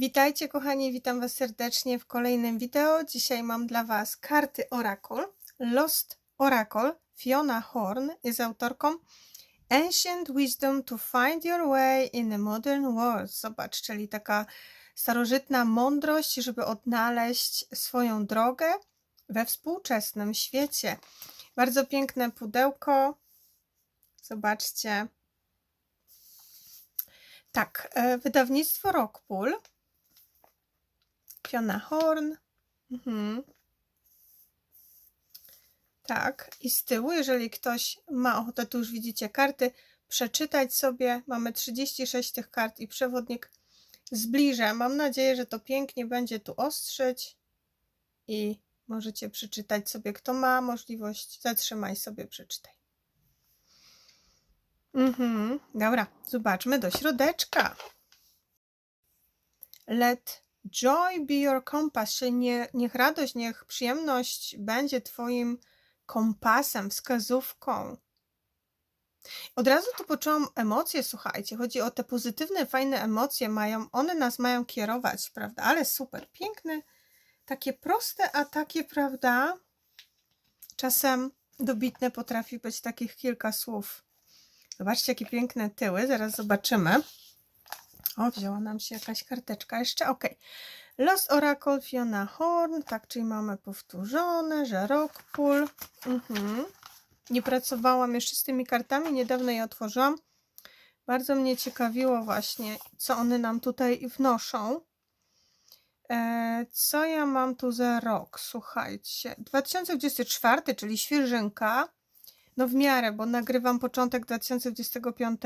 Witajcie kochani, witam Was serdecznie w kolejnym wideo. Dzisiaj mam dla Was karty Oracle. Lost Oracle, Fiona Horn jest autorką Ancient Wisdom to Find Your Way in a Modern World. Zobacz, czyli taka starożytna mądrość, żeby odnaleźć swoją drogę we współczesnym świecie. Bardzo piękne pudełko. Zobaczcie. Tak, e, wydawnictwo Rockpool. Fiona Horn. Mhm. Tak, i z tyłu, jeżeli ktoś ma ochotę, tu już widzicie karty, przeczytać sobie. Mamy 36 tych kart i przewodnik zbliża. Mam nadzieję, że to pięknie będzie tu ostrzyć i możecie przeczytać sobie, kto ma możliwość, zatrzymaj sobie, przeczytaj. Mhm, dobra, zobaczmy do środeczka. Let joy be your compass, czyli nie, niech radość, niech przyjemność będzie Twoim kompasem, wskazówką. Od razu tu poczułam emocje, słuchajcie. Chodzi o te pozytywne, fajne emocje, mają, one nas mają kierować, prawda? Ale super, piękne, takie proste, a takie, prawda? Czasem dobitne potrafi być takich kilka słów. Zobaczcie, jakie piękne tyły. Zaraz zobaczymy. O, wzięła nam się jakaś karteczka jeszcze. Ok. Lost Oracle Fiona Horn. Tak, czyli mamy powtórzone, że Rockpool. Mhm. Nie pracowałam jeszcze z tymi kartami. Niedawno je otworzyłam. Bardzo mnie ciekawiło właśnie, co one nam tutaj wnoszą. E, co ja mam tu za rok? Słuchajcie. 2024, czyli świeżynka. No w miarę, bo nagrywam początek 2025.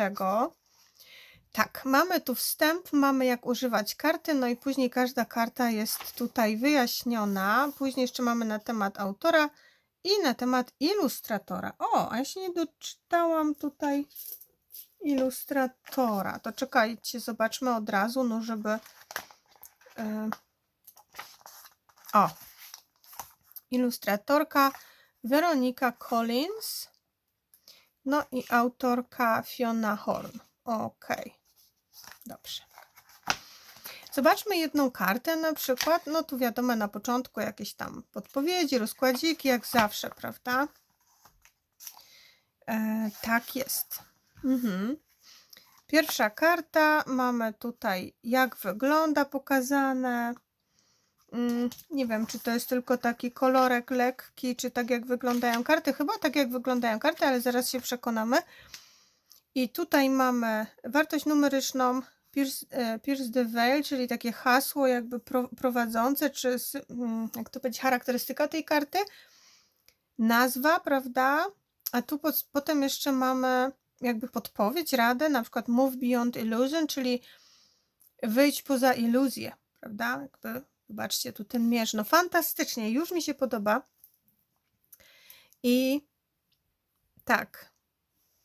Tak, mamy tu wstęp, mamy jak używać karty, no i później każda karta jest tutaj wyjaśniona. Później jeszcze mamy na temat autora i na temat ilustratora. O, a ja się nie doczytałam tutaj ilustratora. To czekajcie, zobaczmy od razu, no żeby... Yy... O, ilustratorka Weronika Collins, no i autorka Fiona Horn. Ok, dobrze. Zobaczmy jedną kartę na przykład. No tu wiadomo na początku jakieś tam podpowiedzi, rozkładziki, jak zawsze, prawda? E, tak jest. Mhm. Pierwsza karta, mamy tutaj jak wygląda pokazane. Mm, nie wiem, czy to jest tylko taki kolorek lekki, czy tak jak wyglądają karty. Chyba tak jak wyglądają karty, ale zaraz się przekonamy. I tutaj mamy wartość numeryczną Pierce, e, Pierce the Veil, czyli takie hasło jakby prowadzące, czy mm, jak to powiedzieć, charakterystyka tej karty. Nazwa, prawda? A tu potem jeszcze mamy jakby podpowiedź, radę, na przykład move beyond illusion, czyli wyjść poza iluzję, prawda? Jakby, zobaczcie tu ten mierz. No fantastycznie, już mi się podoba. I tak,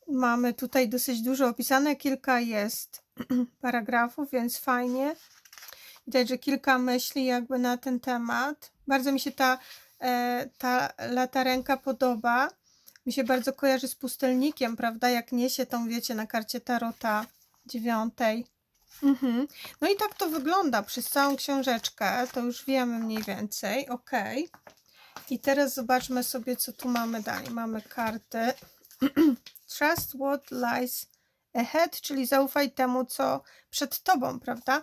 Mamy tutaj dosyć dużo opisane, kilka jest paragrafów, więc fajnie. Widać, że kilka myśli jakby na ten temat. Bardzo mi się ta, e, ta latarenka podoba. Mi się bardzo kojarzy z pustelnikiem, prawda? Jak niesie tą, wiecie, na karcie Tarota dziewiątej. Mhm. No i tak to wygląda przez całą książeczkę. To już wiemy mniej więcej. Ok. I teraz zobaczmy sobie, co tu mamy dalej. Mamy karty Trust what lies ahead, czyli zaufaj temu, co przed tobą, prawda?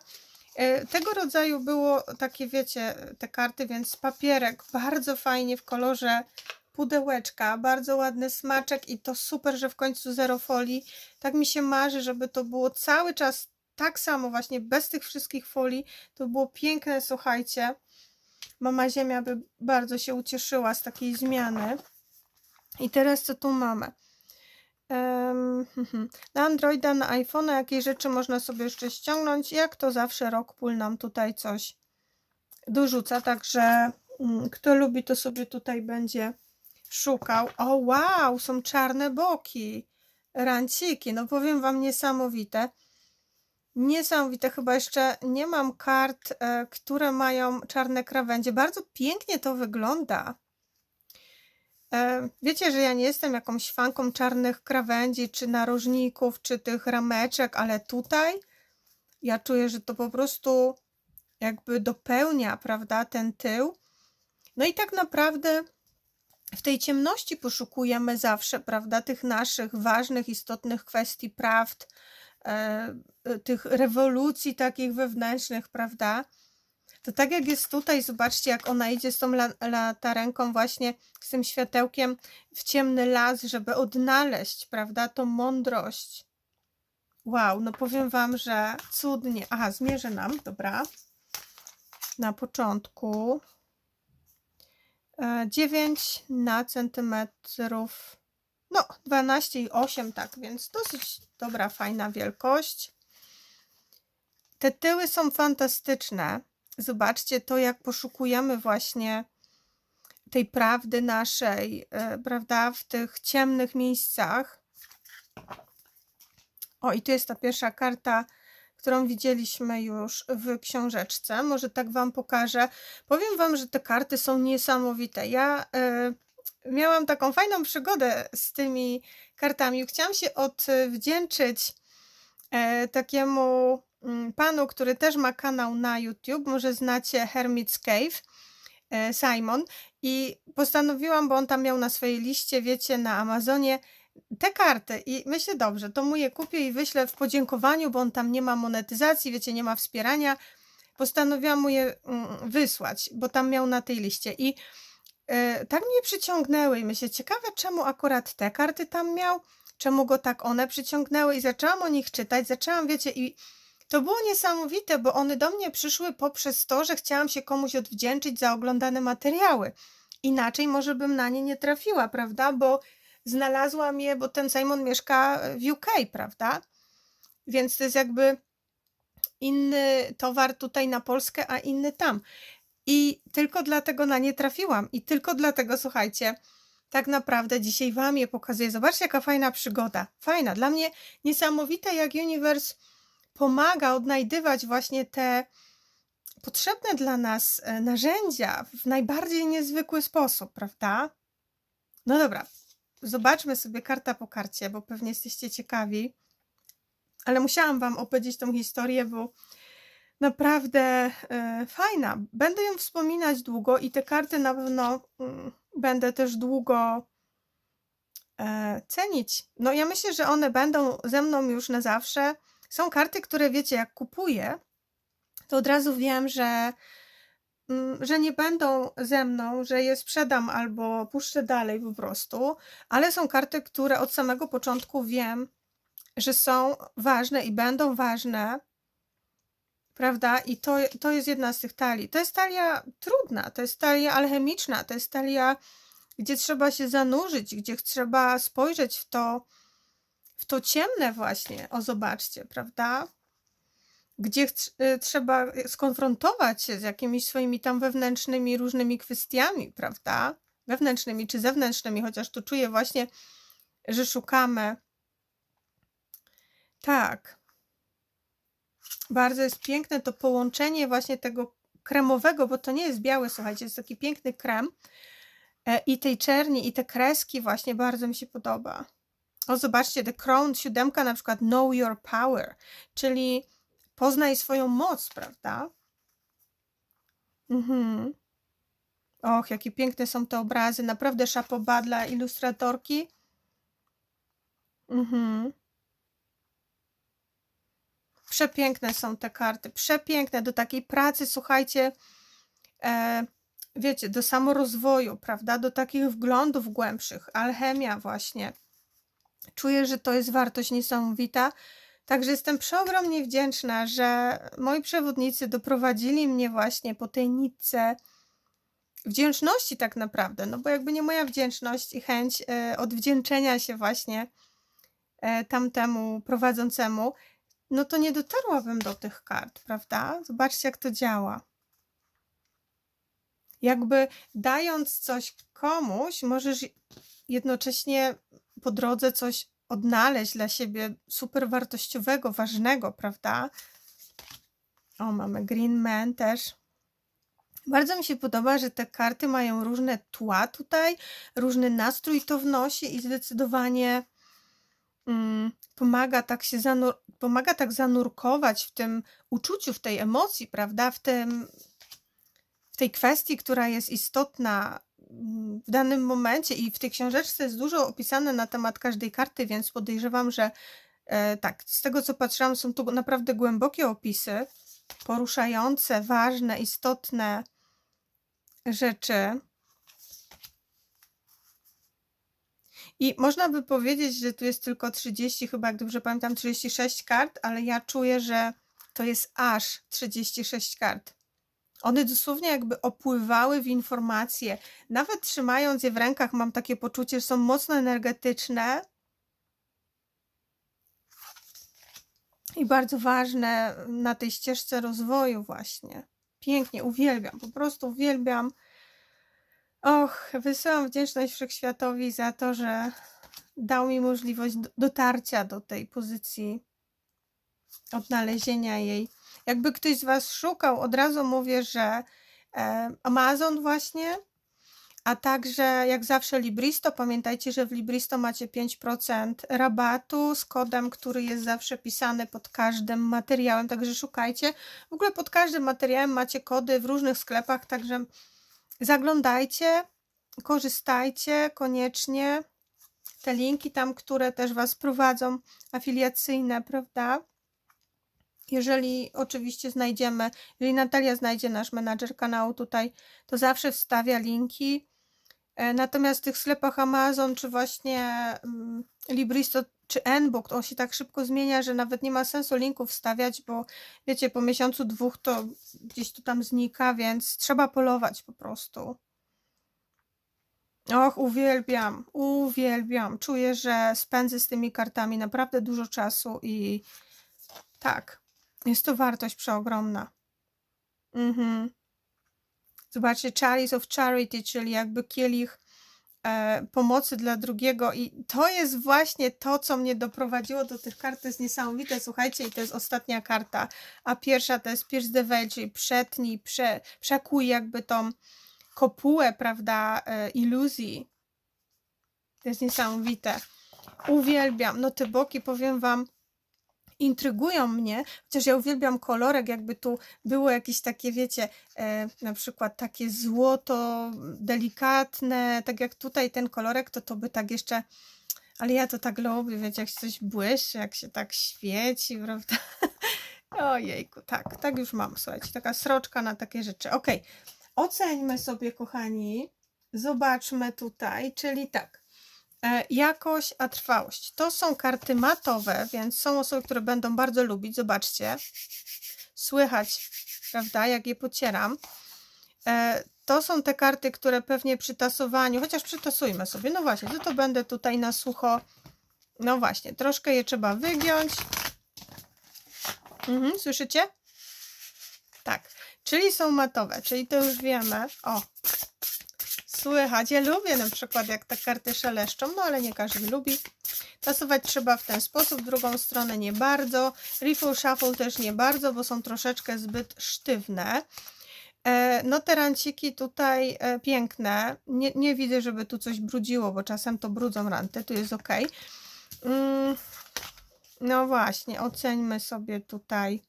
E, tego rodzaju było takie, wiecie, te karty, więc papierek bardzo fajnie w kolorze pudełeczka, bardzo ładny smaczek i to super, że w końcu zero folii. Tak mi się marzy, żeby to było cały czas tak samo, właśnie bez tych wszystkich folii. To było piękne, słuchajcie. Mama Ziemia by bardzo się ucieszyła z takiej zmiany. I teraz co tu mamy? Na Androida, na iPhone, jakie rzeczy można sobie jeszcze ściągnąć? Jak to zawsze Rockpool nam tutaj coś dorzuca, także mm, kto lubi, to sobie tutaj będzie szukał. O wow, są czarne boki, ranciki, no powiem Wam niesamowite. Niesamowite, chyba jeszcze nie mam kart, e, które mają czarne krawędzie. Bardzo pięknie to wygląda. E, wiecie, że ja nie jestem jakąś fanką czarnych krawędzi, czy narożników, czy tych rameczek, ale tutaj ja czuję, że to po prostu jakby dopełnia, prawda, ten tył. No i tak naprawdę w tej ciemności poszukujemy zawsze, prawda, tych naszych ważnych, istotnych kwestii, prawd, e, e, tych rewolucji takich wewnętrznych, prawda. To tak jak jest tutaj, zobaczcie, jak ona idzie z tą la, latarenką, właśnie z tym światełkiem w ciemny las, żeby odnaleźć, prawda, tą mądrość. Wow, no powiem Wam, że cudnie. Aha, zmierzę nam, dobra. Na początku. 9 na centymetrów. No, 12,8, tak, więc dosyć dobra, fajna wielkość. Te tyły są fantastyczne. Zobaczcie to, jak poszukujemy właśnie tej prawdy naszej, e, prawda, w tych ciemnych miejscach. O, i tu jest ta pierwsza karta, którą widzieliśmy już w książeczce. Może tak Wam pokażę. Powiem Wam, że te karty są niesamowite. Ja y, miałam taką fajną przygodę z tymi kartami. Chciałam się odwdzięczyć y, takiemu panu, który też ma kanał na YouTube. Może znacie Hermit's Cave. E, Simon i postanowiłam, bo on tam miał na swojej liście, wiecie, na Amazonie te karty i myślę, dobrze, to mu je kupię i wyślę w podziękowaniu, bo on tam nie ma monetyzacji, wiecie, nie ma wspierania. Postanowiłam mu je mm, wysłać, bo tam miał na tej liście i e, tak mnie przyciągnęły i myślę, ciekawe czemu akurat te karty tam miał, czemu go tak one przyciągnęły i zaczęłam o nich czytać, zaczęłam, wiecie, i to było niesamowite, bo one do mnie przyszły poprzez to, że chciałam się komuś odwdzięczyć za oglądane materiały. Inaczej może bym na nie nie trafiła, prawda? Bo znalazłam je, bo ten Simon mieszka w UK, prawda? Więc to jest jakby inny towar tutaj na Polskę, a inny tam. I tylko dlatego na nie trafiłam. I tylko dlatego, słuchajcie, tak naprawdę dzisiaj Wam je pokazuję. Zobaczcie, jaka fajna przygoda. Fajna. Dla mnie niesamowite, jak Universe pomaga odnajdywać właśnie te potrzebne dla nas e, narzędzia w najbardziej niezwykły sposób, prawda? No dobra, zobaczmy sobie karta po karcie, bo pewnie jesteście ciekawi. Ale musiałam Wam opowiedzieć tą historię, bo naprawdę e, fajna. Będę ją wspominać długo i te karty na pewno mm, będę też długo e, cenić. No ja myślę, że one będą ze mną już na zawsze. Są karty, które wiecie, jak kupuję, to od razu wiem, że, mm, że nie będą ze mną, że je sprzedam albo puszczę dalej po prostu, ale są karty, które od samego początku wiem, że są ważne i będą ważne, prawda? I to, to jest jedna z tych talii. To jest talia trudna, to jest talia alchemiczna, to jest talia, gdzie trzeba się zanurzyć, gdzie trzeba spojrzeć w to, w to ciemne właśnie, o zobaczcie, prawda? Gdzie y, trzeba skonfrontować się z jakimiś swoimi tam wewnętrznymi różnymi kwestiami, prawda? Wewnętrznymi czy zewnętrznymi, chociaż tu czuję właśnie, że szukamy. Tak. Bardzo jest piękne to połączenie właśnie tego kremowego, bo to nie jest białe, słuchajcie, jest taki piękny krem e, i tej czerni, i te kreski właśnie bardzo mi się podoba. O, zobaczcie, The Crown, siódemka na przykład Know Your Power, czyli poznaj swoją moc, prawda? Mhm. Och, jakie piękne są te obrazy. Naprawdę szapoba dla ilustratorki. Mhm. Przepiękne są te karty. Przepiękne do takiej pracy, słuchajcie, e, wiecie, do samorozwoju, prawda? Do takich wglądów głębszych. Alchemia właśnie. Czuję, że to jest wartość niesamowita. Także jestem przeogromnie wdzięczna, że moi przewodnicy doprowadzili mnie właśnie po tej nitce wdzięczności tak naprawdę, no bo jakby nie moja wdzięczność i chęć e, odwdzięczenia się właśnie e, tamtemu prowadzącemu, no to nie dotarłabym do tych kart, prawda? Zobaczcie, jak to działa. Jakby dając coś komuś, możesz jednocześnie po drodze coś odnaleźć dla siebie super wartościowego, ważnego, prawda? O, mamy Green Man też. Bardzo mi się podoba, że te karty mają różne tła tutaj, różny nastrój to wnosi i zdecydowanie mm, pomaga tak się zanur pomaga tak zanurkować w tym uczuciu, w tej emocji, prawda, w tym w tej kwestii, która jest istotna, w danym momencie i w tej książeczce jest dużo opisane na temat każdej karty, więc podejrzewam, że, e, tak, z tego co patrzyłam, są tu naprawdę głębokie opisy, poruszające, ważne, istotne rzeczy. I można by powiedzieć, że tu jest tylko 30, chyba jak dobrze pamiętam, 36 kart, ale ja czuję, że to jest aż 36 kart. One dosłownie jakby opływały w informacje. Nawet trzymając je w rękach, mam takie poczucie, że są mocno energetyczne i bardzo ważne na tej ścieżce rozwoju, właśnie. Pięknie, uwielbiam, po prostu uwielbiam. Och, wysyłam wdzięczność wszechświatowi za to, że dał mi możliwość dotarcia do tej pozycji, odnalezienia jej. Jakby ktoś z Was szukał, od razu mówię, że e, Amazon właśnie, a także jak zawsze Libristo. Pamiętajcie, że w Libristo macie 5% rabatu z kodem, który jest zawsze pisany pod każdym materiałem, także szukajcie. W ogóle pod każdym materiałem macie kody w różnych sklepach, także zaglądajcie, korzystajcie koniecznie. Te linki tam, które też Was prowadzą, afiliacyjne, prawda? Jeżeli oczywiście znajdziemy, jeżeli Natalia znajdzie nasz menadżer kanału tutaj, to zawsze wstawia linki. E, natomiast w tych sklepach Amazon, czy właśnie mm, Libristo, czy Nbook, to on się tak szybko zmienia, że nawet nie ma sensu linków wstawiać, bo wiecie, po miesiącu, dwóch to gdzieś to tam znika, więc trzeba polować po prostu. Och, uwielbiam, uwielbiam. Czuję, że spędzę z tymi kartami naprawdę dużo czasu i tak, jest to wartość przeogromna. Mhm. Zobaczcie, Chalice of Charity, czyli jakby kielich e, pomocy dla drugiego i to jest właśnie to, co mnie doprowadziło do tych kart, to jest niesamowite, słuchajcie, i to jest ostatnia karta, a pierwsza to jest Pierce the czyli przetnij, prze, przekuj jakby tą kopułę, prawda, e, iluzji. To jest niesamowite. Uwielbiam. No te boki, powiem Wam, intrygują mnie, chociaż ja uwielbiam kolorek, jakby tu było jakieś takie, wiecie, e, na przykład takie złoto delikatne, tak jak tutaj ten kolorek, to to by tak jeszcze, ale ja to tak lubię, wiecie, jak coś błyszczy, jak się tak świeci, prawda? Ojejku, tak, tak już mam, słuchajcie, taka sroczka na takie rzeczy. Ok, oceńmy sobie, kochani, zobaczmy tutaj, czyli tak, jakość, a trwałość. To są karty matowe, więc są osoby, które będą bardzo lubić. Zobaczcie. Słychać, prawda, jak je pocieram. E, to są te karty, które pewnie przy tasowaniu, chociaż przytasujmy sobie. No właśnie, to, to będę tutaj na sucho. No właśnie, troszkę je trzeba wygiąć. Mhm, słyszycie? Tak, czyli są matowe, czyli to już wiemy. O, Słychać, ja lubię na przykład jak te karty szeleszczą, no ale nie każdy lubi. Tasować trzeba w ten sposób, drugą stronę nie bardzo. Riffle Shuffle też nie bardzo, bo są troszeczkę zbyt sztywne. E, no te ranciki tutaj e, piękne. Nie, nie widzę, żeby tu coś brudziło, bo czasem to brudzą ranty, tu jest ok. Mm, no właśnie, oceńmy sobie tutaj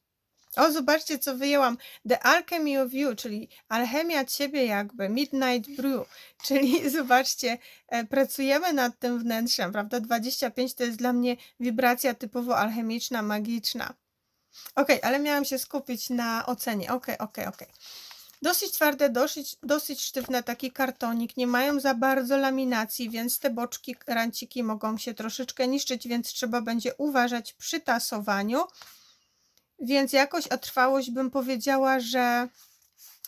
o, zobaczcie, co wyjęłam. The Alchemy of You, czyli alchemia ciebie jakby, Midnight Brew, czyli zobaczcie, e, pracujemy nad tym wnętrzem, prawda? 25 to jest dla mnie wibracja typowo alchemiczna, magiczna. Ok, ale miałam się skupić na ocenie. Ok, ok, ok. Dosyć twarde, dosyć, dosyć sztywne, taki kartonik, nie mają za bardzo laminacji, więc te boczki, ranciki mogą się troszeczkę niszczyć, więc trzeba będzie uważać przy tasowaniu. Więc jakość, a trwałość bym powiedziała, że,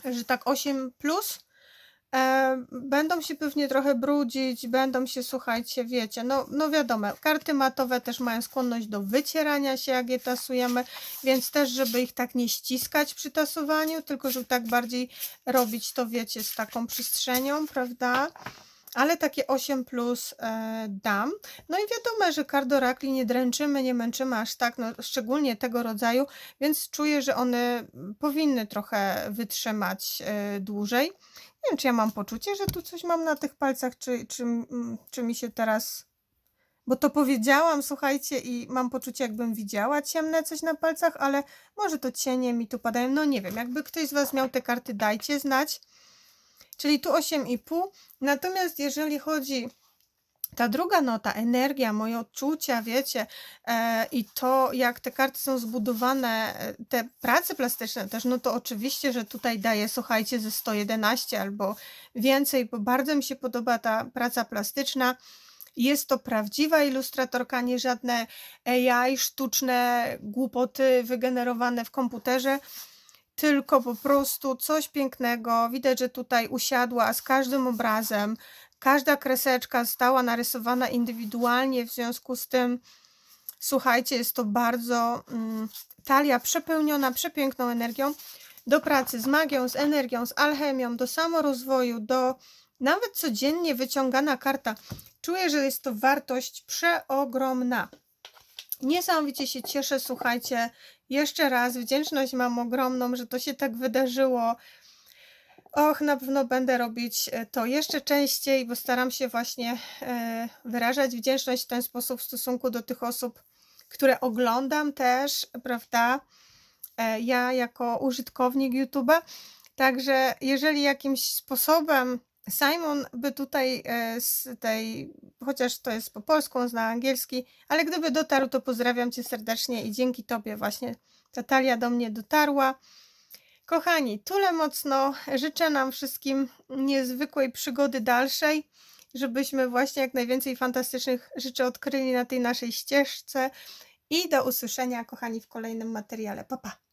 że tak 8 plus. E, będą się pewnie trochę brudzić, będą się, słuchajcie, wiecie, no, no wiadomo, karty matowe też mają skłonność do wycierania się, jak je tasujemy, więc też, żeby ich tak nie ściskać przy tasowaniu, tylko żeby tak bardziej robić to, wiecie, z taką przestrzenią, prawda? Ale takie 8 plus e, dam. No i wiadomo, że kardorakli nie dręczymy, nie męczymy aż tak, no, szczególnie tego rodzaju, więc czuję, że one powinny trochę wytrzymać e, dłużej. Nie wiem, czy ja mam poczucie, że tu coś mam na tych palcach, czy, czy, czy mi się teraz bo to powiedziałam, słuchajcie, i mam poczucie, jakbym widziała ciemne coś na palcach, ale może to cienie mi tu padają. No nie wiem, jakby ktoś z Was miał te karty, dajcie znać. Czyli tu 8,5. Natomiast jeżeli chodzi ta druga nota, energia, moje odczucia, wiecie, e, i to, jak te karty są zbudowane, e, te prace plastyczne też, no to oczywiście, że tutaj daję, słuchajcie, ze 111 albo więcej, bo bardzo mi się podoba ta praca plastyczna. Jest to prawdziwa ilustratorka, nie żadne AI, sztuczne głupoty wygenerowane w komputerze, tylko po prostu coś pięknego. Widać, że tutaj usiadła z każdym obrazem. Każda kreseczka została narysowana indywidualnie, w związku z tym, słuchajcie, jest to bardzo mm, talia przepełniona przepiękną energią do pracy z magią, z energią, z alchemią, do samorozwoju, do nawet codziennie wyciągana karta. Czuję, że jest to wartość przeogromna. Niesamowicie się cieszę, słuchajcie. Jeszcze raz wdzięczność mam ogromną, że to się tak wydarzyło. Och, na pewno będę robić e, to jeszcze częściej, bo staram się właśnie e, wyrażać wdzięczność w ten sposób w stosunku do tych osób, które oglądam też, prawda? E, ja jako użytkownik YouTube'a. Także jeżeli jakimś sposobem Simon by tutaj e, z tej, chociaż to jest po polsku, on zna angielski, ale gdyby dotarł, to pozdrawiam Cię serdecznie i dzięki Tobie właśnie ta talia do mnie dotarła. Kochani, tule mocno życzę nam wszystkim niezwykłej przygody dalszej, żebyśmy właśnie jak najwięcej fantastycznych rzeczy odkryli na tej naszej ścieżce i do usłyszenia, kochani, w kolejnym materiale. Pa, pa!